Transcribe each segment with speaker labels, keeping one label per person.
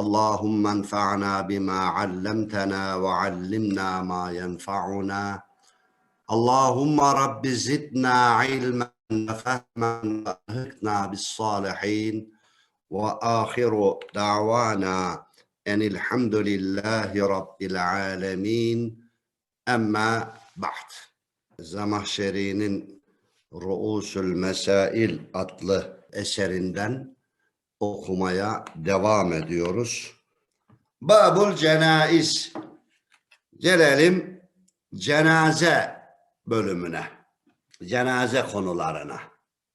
Speaker 1: اللهم انفعنا بما علمتنا وعلمنا ما ينفعنا اللهم رب زدنا علما وفهما والحقنا بالصالحين واخر دعوانا ان الحمد لله رب العالمين اما بعد Zamahşeri'nin Ruusül Mesail adlı eserinden okumaya devam ediyoruz. Babul Cenaiz. Gelelim cenaze bölümüne. Cenaze konularına.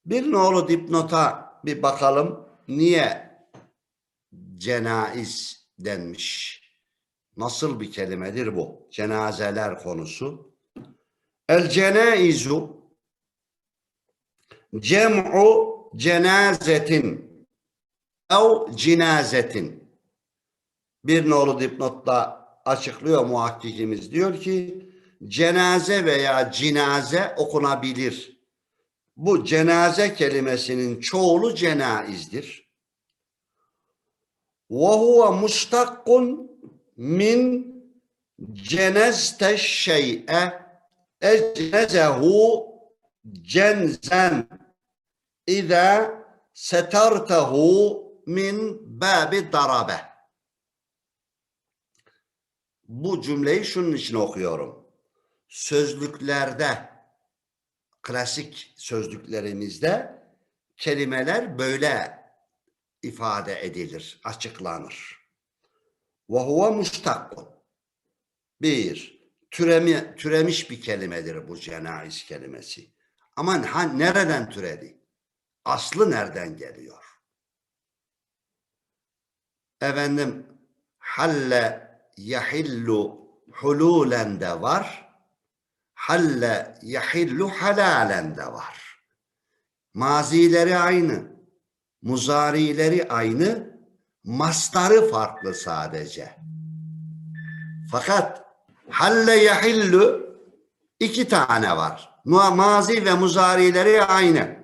Speaker 1: Bir nolu dipnota bir bakalım. Niye cenaiz denmiş? Nasıl bir kelimedir bu? Cenazeler konusu. El cenaizu cem'u cenazetin ev cinazetin. Bir nolu dipnotta açıklıyor muhakkikimiz. Diyor ki cenaze veya cinaze okunabilir. Bu cenaze kelimesinin çoğulu cenaizdir. Ve huve mustakkun min cenezte şey'e ecnezehu cenzen İza setartehu min babi darabe. Bu cümleyi şunun için okuyorum. Sözlüklerde, klasik sözlüklerimizde kelimeler böyle ifade edilir, açıklanır. Ve huve mustakkun. Bir, türemi, türemiş bir kelimedir bu cenaiz kelimesi. Aman ha, nereden türedi? Aslı nereden geliyor? Efendim halle yahillu hululen de var. Halle yahillu halalen de var. Mazileri aynı. Muzarileri aynı. Mastarı farklı sadece. Fakat halle yahillu iki tane var. Mazi ve muzarileri aynı.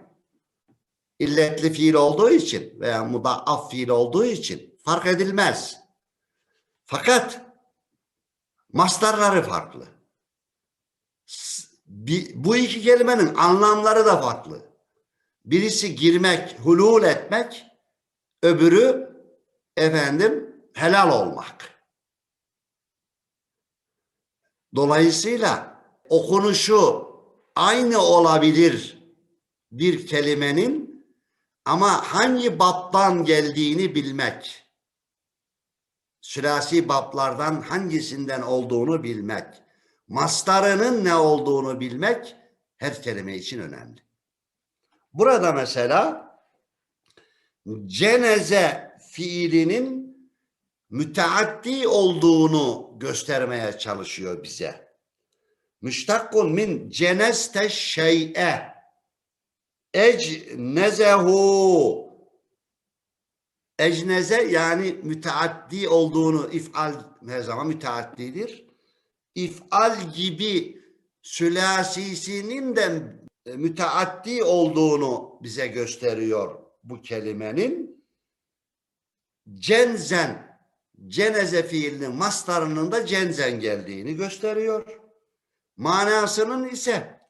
Speaker 1: İlletli fiil olduğu için veya mudaaf fiil olduğu için fark edilmez. Fakat mastarları farklı. Bu iki kelimenin anlamları da farklı. Birisi girmek, hulul etmek, öbürü efendim helal olmak. Dolayısıyla okunuşu aynı olabilir bir kelimenin ama hangi baptan geldiğini bilmek. Sülasi baplardan hangisinden olduğunu bilmek. Mastarının ne olduğunu bilmek her kelime için önemli. Burada mesela ceneze fiilinin müteaddi olduğunu göstermeye çalışıyor bize. Müştakkun min ceneste şey'e ecnezehu ecneze yani müteaddi olduğunu ifal her zaman müteaddidir. İfal gibi sülasisinin de müteaddi olduğunu bize gösteriyor bu kelimenin. Cenzen ceneze fiilinin mastarının da cenzen geldiğini gösteriyor. Manasının ise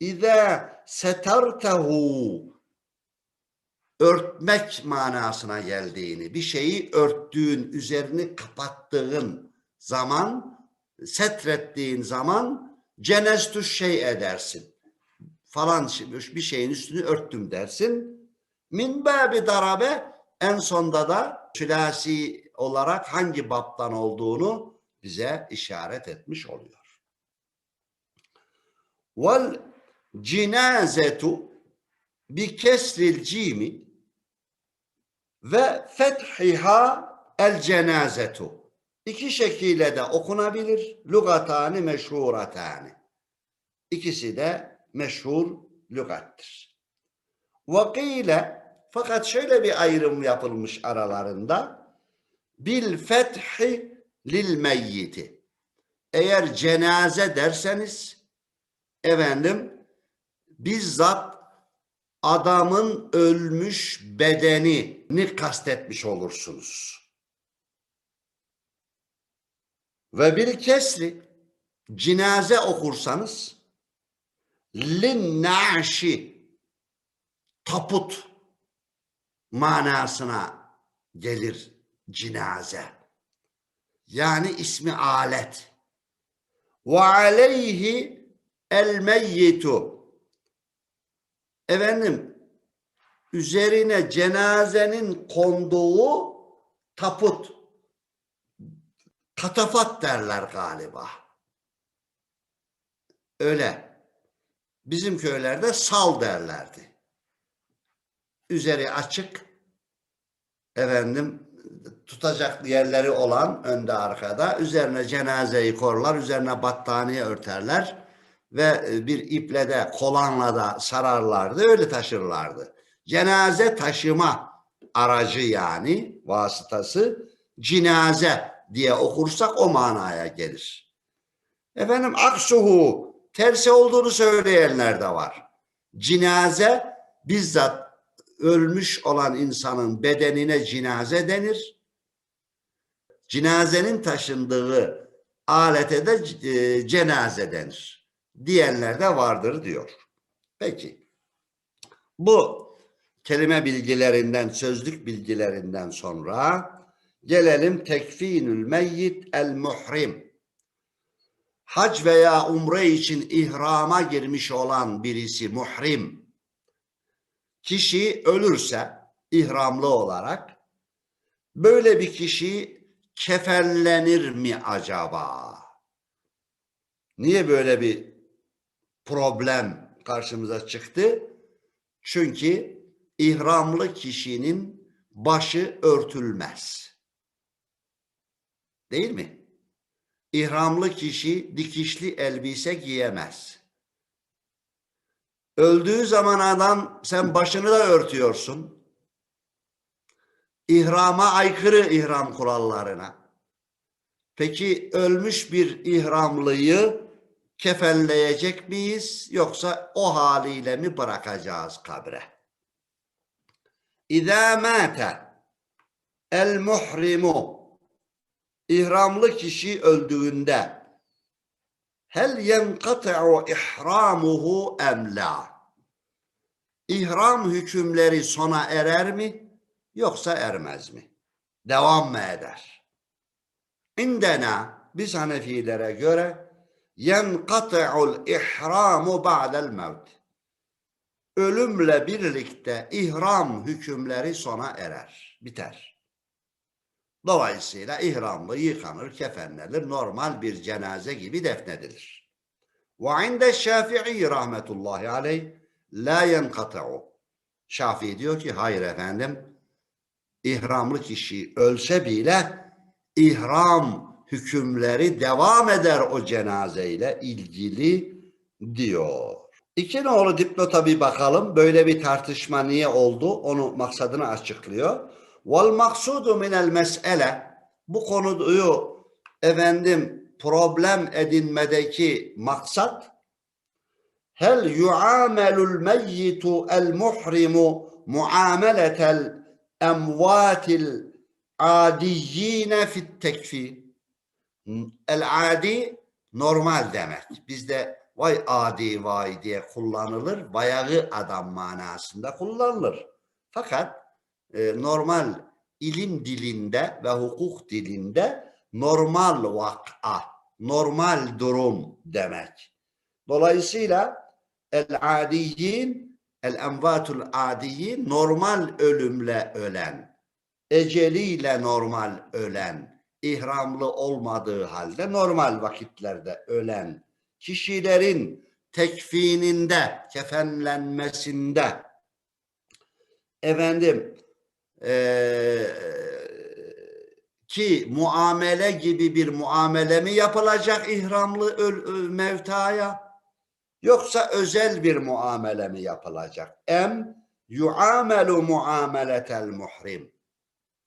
Speaker 1: İza setartehu örtmek manasına geldiğini, bir şeyi örttüğün, üzerini kapattığın zaman, setrettiğin zaman cenestü şey edersin. Falan bir şeyin üstünü örttüm dersin. Min babi darabe en sonda da sülasi olarak hangi baptan olduğunu bize işaret etmiş oluyor. Vel cinazetu bi kesril cimi ve fethiha el cenazetu. iki şekilde de okunabilir. Lugatani meşhuratani. İkisi de meşhur lügattır. Vakile fakat şöyle bir ayrım yapılmış aralarında. Bil fethi lil meyyiti. Eğer cenaze derseniz efendim bizzat adamın ölmüş bedenini kastetmiş olursunuz. Ve bir kesri cinaze okursanız lin naşi taput manasına gelir cinaze. Yani ismi alet. Ve aleyhi el meyyitu. Efendim üzerine cenazenin konduğu taput. Katafat derler galiba. Öyle. Bizim köylerde sal derlerdi. Üzeri açık, efendim tutacak yerleri olan önde arkada üzerine cenazeyi korlar üzerine battaniye örterler ve e, bir iple de kolanla da sararlardı öyle taşırlardı. Cenaze taşıma aracı yani vasıtası cinaze diye okursak o manaya gelir. Efendim aksuhu tersi olduğunu söyleyenler de var. Cinaze bizzat ölmüş olan insanın bedenine cinaze denir. Cinazenin taşındığı alete de e, cenaze denir. Diyenler de vardır diyor. Peki. Bu kelime bilgilerinden, sözlük bilgilerinden sonra gelelim tekfinül meyyit el muhrim. Hac veya umre için ihrama girmiş olan birisi muhrim kişi ölürse ihramlı olarak böyle bir kişi kefenlenir mi acaba? Niye böyle bir problem karşımıza çıktı? Çünkü ihramlı kişinin başı örtülmez. Değil mi? İhramlı kişi dikişli elbise giyemez. Öldüğü zaman adam sen başını da örtüyorsun. İhrama aykırı ihram kurallarına. Peki ölmüş bir ihramlıyı kefenleyecek miyiz yoksa o haliyle mi bırakacağız kabre? İzâ mâte el muhrimu ihramlı kişi öldüğünde hel yenkata'u ihramuhu em la? İhram hükümleri sona erer mi yoksa ermez mi? Devam mı eder? İndena biz Hanefilere göre yenkata'ul ihramu ba'del mevt. Ölümle birlikte ihram hükümleri sona erer, biter. Dolayısıyla ihramlı yıkanır, kefenlenir, normal bir cenaze gibi defnedilir. Ve inde Şafii rahmetullahi aleyh la yenkata'u. Şafii diyor ki hayır efendim ihramlı kişi ölse bile ihram hükümleri devam eder o cenazeyle ilgili diyor. İki nolu dipnota bir bakalım. Böyle bir tartışma niye oldu? Onu maksadını açıklıyor. Vel maksudu minel mes'ele bu konuyu efendim problem edinmedeki maksat hel yuamelul meyyitu el muhrimu muameletel emvatil adiyyine fit tekfi el adi normal demek. Bizde vay adi vay diye kullanılır. Bayağı adam manasında kullanılır. Fakat e, normal ilim dilinde ve hukuk dilinde normal vak'a, normal durum demek. Dolayısıyla el adiyin, el envatul adiyin normal ölümle ölen, eceliyle normal ölen, ihramlı olmadığı halde normal vakitlerde ölen kişilerin tekfininde, kefenlenmesinde efendim e, ki muamele gibi bir muamele mi yapılacak ihramlı öl, ö- mevtaya yoksa özel bir muamele mi yapılacak? Em yuamelu muameletel muhrim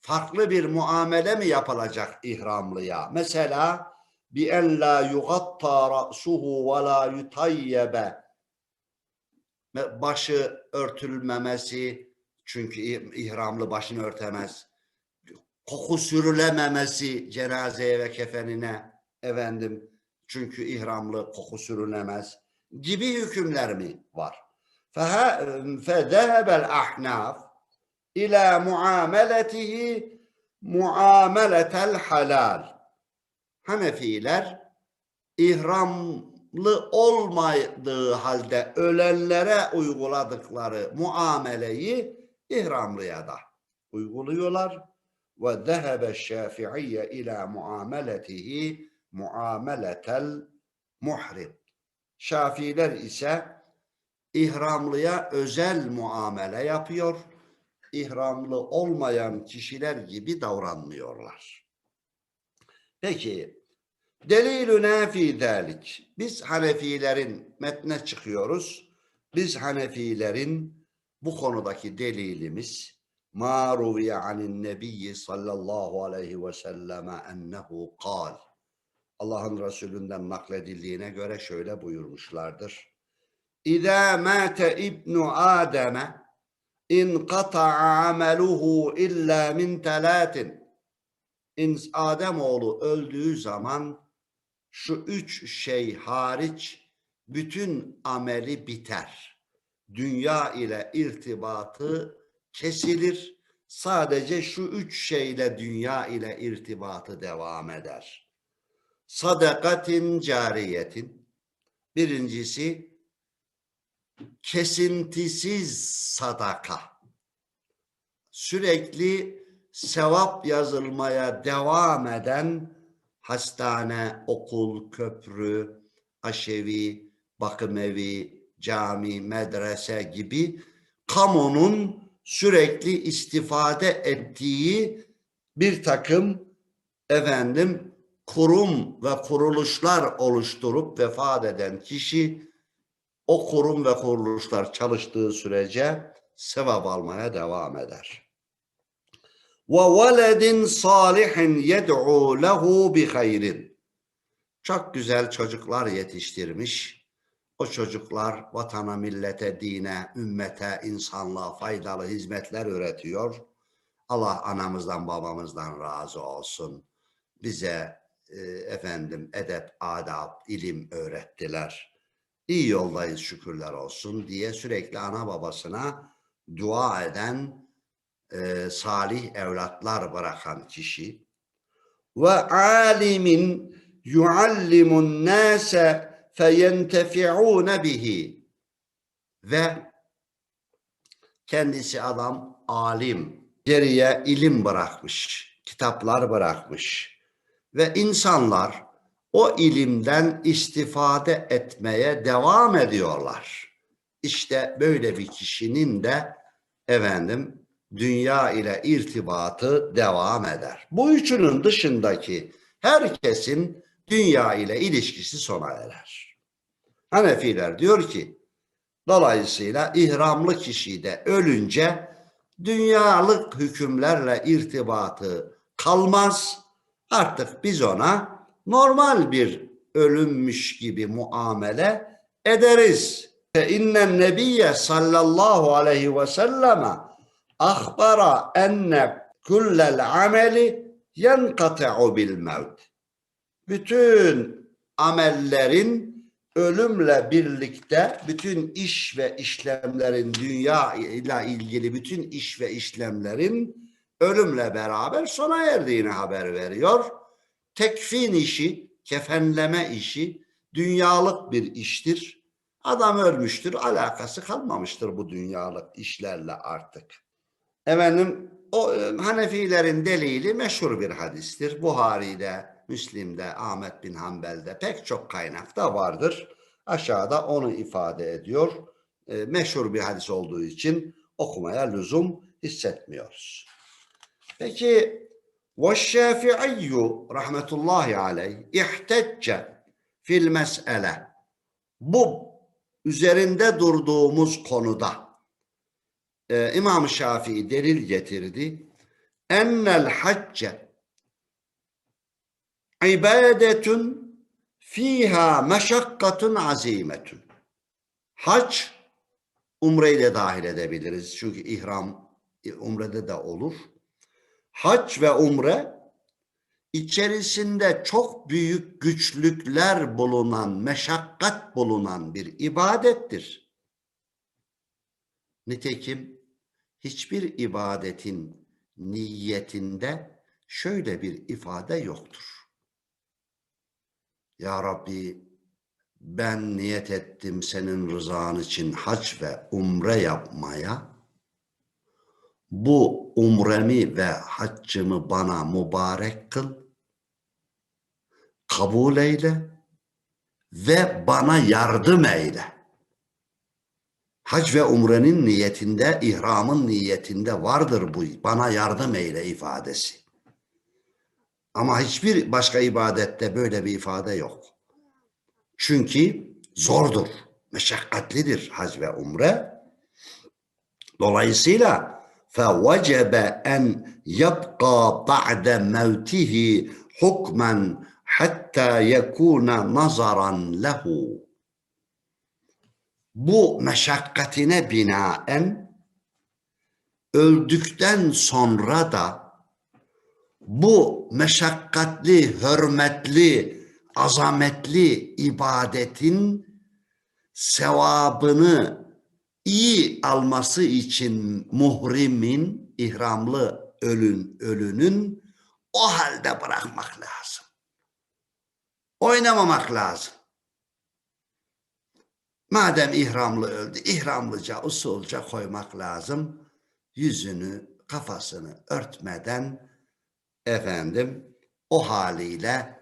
Speaker 1: Farklı bir muamele mi yapılacak ihramlıya? Mesela bi en la yugatta ra'suhu ve la yutayyebe başı örtülmemesi çünkü ih- ihramlı başını örtemez. Koku sürülememesi cenazeye ve kefenine efendim çünkü ihramlı koku sürülemez gibi hükümler mi var? فه- فذهب الأحناف ila muameletihi muameletel halal. Hanefiler ihramlı olmadığı halde ölenlere uyguladıkları muameleyi ihramlıya da uyguluyorlar. Ve dehebe şafi'iyye ila muameletihi muameletel muhrim. Şafiler ise ihramlıya özel muamele yapıyor İhramlı olmayan kişiler gibi davranmıyorlar. Peki delilüne fi zalik. Biz Hanefilerin metne çıkıyoruz. Biz Hanefilerin bu konudaki delilimiz ma ruviye anin nebiyyi sallallahu aleyhi ve selleme ennehu kal. Allah'ın Resulünden nakledildiğine göre şöyle buyurmuşlardır. İza mate ibnu Adem'e inqata'a ameluhu illa min telatin. Ademoğlu öldüğü zaman şu üç şey hariç bütün ameli biter. Dünya ile irtibatı kesilir. Sadece şu üç şeyle dünya ile irtibatı devam eder. Sadakatin cariyetin. Birincisi kesintisiz sadaka. Sürekli sevap yazılmaya devam eden hastane, okul, köprü, aşevi, bakım evi, cami, medrese gibi kamunun sürekli istifade ettiği bir takım efendim kurum ve kuruluşlar oluşturup vefat eden kişi o kurum ve kuruluşlar çalıştığı sürece sevap almaya devam eder. Ve veledin salihin yed'u lehu bi hayrin. Çok güzel çocuklar yetiştirmiş. O çocuklar vatana, millete, dine, ümmete, insanlığa faydalı hizmetler üretiyor. Allah anamızdan babamızdan razı olsun. Bize e, efendim edep, adab, ilim öğrettiler. İyi yoldayız şükürler olsun diye sürekli ana babasına dua eden e, salih evlatlar bırakan kişi. Ve alimin yuallimun nase feyentefi'un bihi. Ve kendisi adam alim geriye ilim bırakmış kitaplar bırakmış. Ve insanlar o ilimden istifade etmeye devam ediyorlar. İşte böyle bir kişinin de efendim dünya ile irtibatı devam eder. Bu üçünün dışındaki herkesin dünya ile ilişkisi sona erer. Hanefiler diyor ki dolayısıyla ihramlı kişi de ölünce dünyalık hükümlerle irtibatı kalmaz. Artık biz ona normal bir ölümmüş gibi muamele ederiz. İnnen nebiyye sallallahu aleyhi ve selleme akhbara enne kullel ameli yenkati'u bil mevt. Bütün amellerin ölümle birlikte bütün iş ve işlemlerin dünya ile ilgili bütün iş ve işlemlerin ölümle beraber sona erdiğini haber veriyor. Tekfin işi, kefenleme işi dünyalık bir iştir. Adam ölmüştür, alakası kalmamıştır bu dünyalık işlerle artık. Efendim o e, Hanefilerin delili meşhur bir hadistir. Buhari'de, Müslim'de, Ahmet bin Hanbel'de pek çok kaynakta vardır. Aşağıda onu ifade ediyor. E, meşhur bir hadis olduğu için okumaya lüzum hissetmiyoruz. Peki والشافعي رحمة الله عليه احتج في المسألة bu üzerinde durduğumuz konuda e, İmam Şafii delil getirdi. Ennel hacce ibadetun fiha meşakkatun azimetun. Hac umreyi de dahil edebiliriz. Çünkü ihram e, umrede de olur. Hac ve umre içerisinde çok büyük güçlükler bulunan, meşakkat bulunan bir ibadettir. Nitekim hiçbir ibadetin niyetinde şöyle bir ifade yoktur. Ya Rabbi ben niyet ettim senin rızan için hac ve umre yapmaya. Bu umremi ve haccımı bana mübarek kıl. Kabul eyle ve bana yardım eyle. Hac ve umrenin niyetinde, ihramın niyetinde vardır bu. Bana yardım eyle ifadesi. Ama hiçbir başka ibadette böyle bir ifade yok. Çünkü zordur, meşakkatlidir hac ve umre. Dolayısıyla فَوَجَبَ اَنْ يَبْقَى بَعْدَ مَوْتِهِ حُكْمًا hatta yekuna nazaran lehu. Bu meşakkatine binaen öldükten sonra da bu meşakkatli, hürmetli, azametli ibadetin sevabını iyi alması için muhrimin, ihramlı ölün, ölünün o halde bırakmak lazım. Oynamamak lazım. Madem ihramlı öldü, ihramlıca, usulca koymak lazım. Yüzünü, kafasını örtmeden efendim o haliyle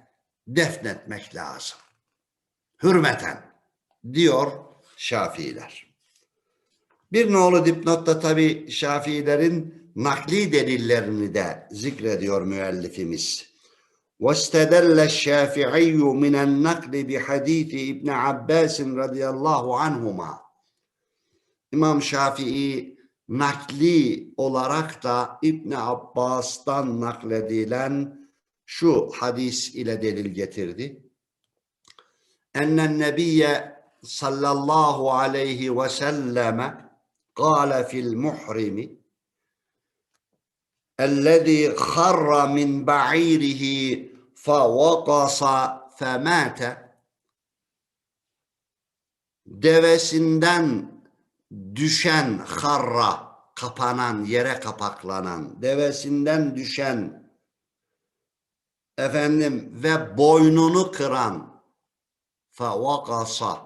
Speaker 1: defnetmek lazım. Hürmeten diyor Şafiiler. Bir nolu dipnotta tabi Şafiilerin nakli delillerini de zikrediyor müellifimiz. واستدل الشافعي من النقل بحديث ابن عباس رضي الله عنهما İmam Şafii nakli olarak da İbn Abbas'tan nakledilen şu hadis ile delil getirdi. Ennen nebiyye sallallahu aleyhi ve selleme kâle fil muhrimi ellezî kharra min ba'irihi فَوَقَصَ فَمَاتَ Devesinden düşen harra, kapanan, yere kapaklanan, devesinden düşen efendim ve boynunu kıran فَوَقَصَ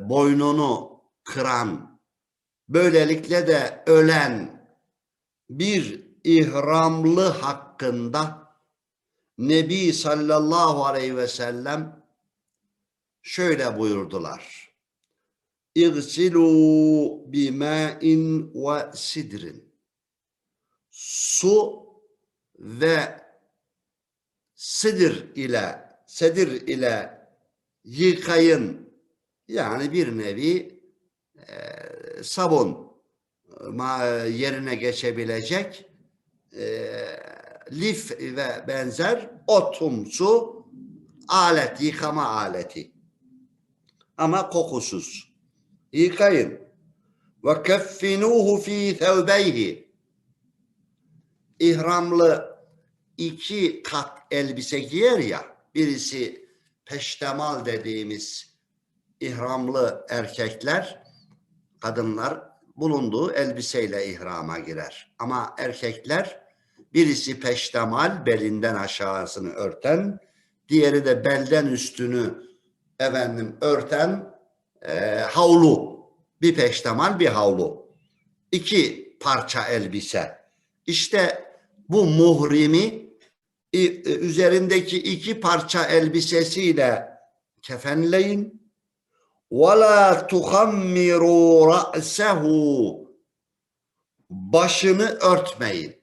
Speaker 1: boynunu kıran böylelikle de ölen bir ihramlı hakkında Nebi sallallahu aleyhi ve sellem şöyle buyurdular. İgsilu bima'in ve sidrin. Su ve sidir ile sedir ile yıkayın. Yani bir nevi sabun ma, yerine geçebilecek e, lif ve benzer otumsu alet, yıkama aleti. Ama kokusuz. Yıkayın. Ve keffinuhu fi thevbeyhi. İhramlı iki kat elbise giyer ya, birisi peştemal dediğimiz ihramlı erkekler, kadınlar bulunduğu elbiseyle ihrama girer. Ama erkekler Birisi peştemal belinden aşağısını örten, diğeri de belden üstünü efendim örten e, havlu. Bir peştemal bir havlu. İki parça elbise. İşte bu muhrimi e, üzerindeki iki parça elbisesiyle kefenleyin. وَلَا تُخَمِّرُوا رَأْسَهُ Başını örtmeyin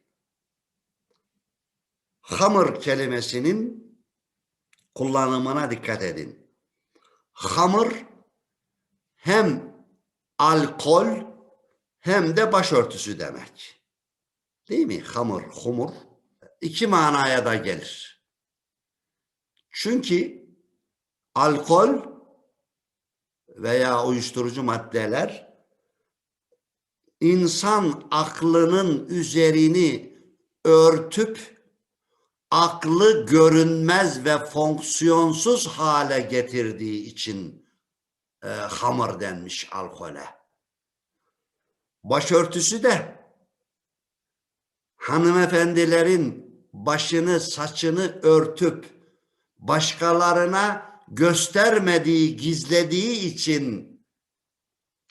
Speaker 1: hamır kelimesinin kullanımına dikkat edin. Hamır hem alkol hem de başörtüsü demek. Değil mi? Hamur, humur. iki manaya da gelir. Çünkü alkol veya uyuşturucu maddeler insan aklının üzerini örtüp aklı görünmez ve fonksiyonsuz hale getirdiği için e, hamur denmiş alkole. Başörtüsü de hanımefendilerin başını saçını örtüp başkalarına göstermediği, gizlediği için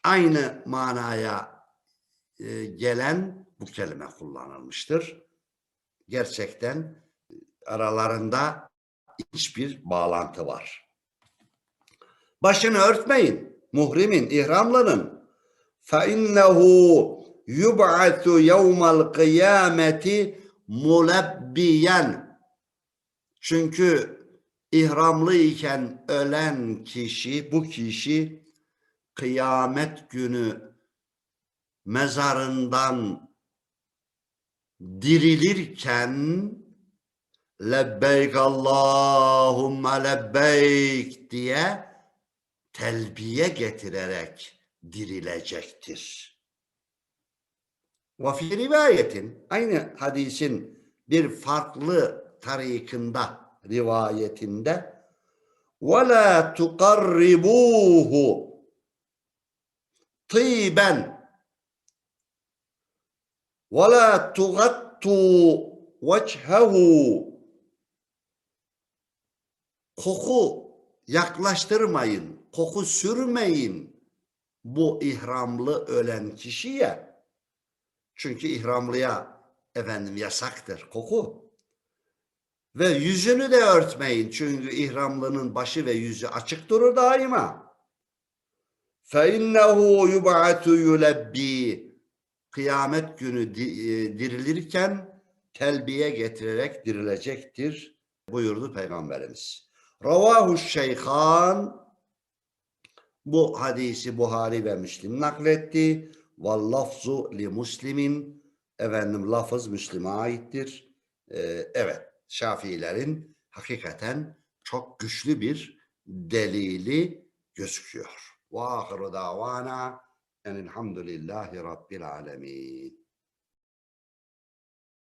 Speaker 1: aynı manaya e, gelen bu kelime kullanılmıştır. Gerçekten aralarında hiçbir bağlantı var. Başını örtmeyin. Muhrimin, ihramlının. فَاِنَّهُ يُبْعَثُ يَوْمَ الْقِيَامَةِ مُلَبِّيًا Çünkü ihramlı iken ölen kişi, bu kişi kıyamet günü mezarından dirilirken lebbeyk Allahümme lebbeyk diye telbiye getirerek dirilecektir. Ve fi rivayetin aynı hadisin bir farklı tarikında rivayetinde ve la tuqarribuhu tiben ve la tugattu vechehu koku yaklaştırmayın, koku sürmeyin bu ihramlı ölen kişiye. Çünkü ihramlıya efendim yasaktır koku. Ve yüzünü de örtmeyin. Çünkü ihramlının başı ve yüzü açık durur daima. فَاِنَّهُ يُبْعَةُ يُلَبِّي Kıyamet günü di- e, dirilirken telbiye getirerek dirilecektir buyurdu Peygamberimiz. Ravahu Şeyhan bu hadisi Buhari ve Müslim nakletti. Vel lafzu li muslimin efendim lafız Müslim'e aittir. Ee, evet Şafiilerin hakikaten çok güçlü bir delili gözüküyor. Ve ahiru davana enilhamdülillahi rabbil alemin.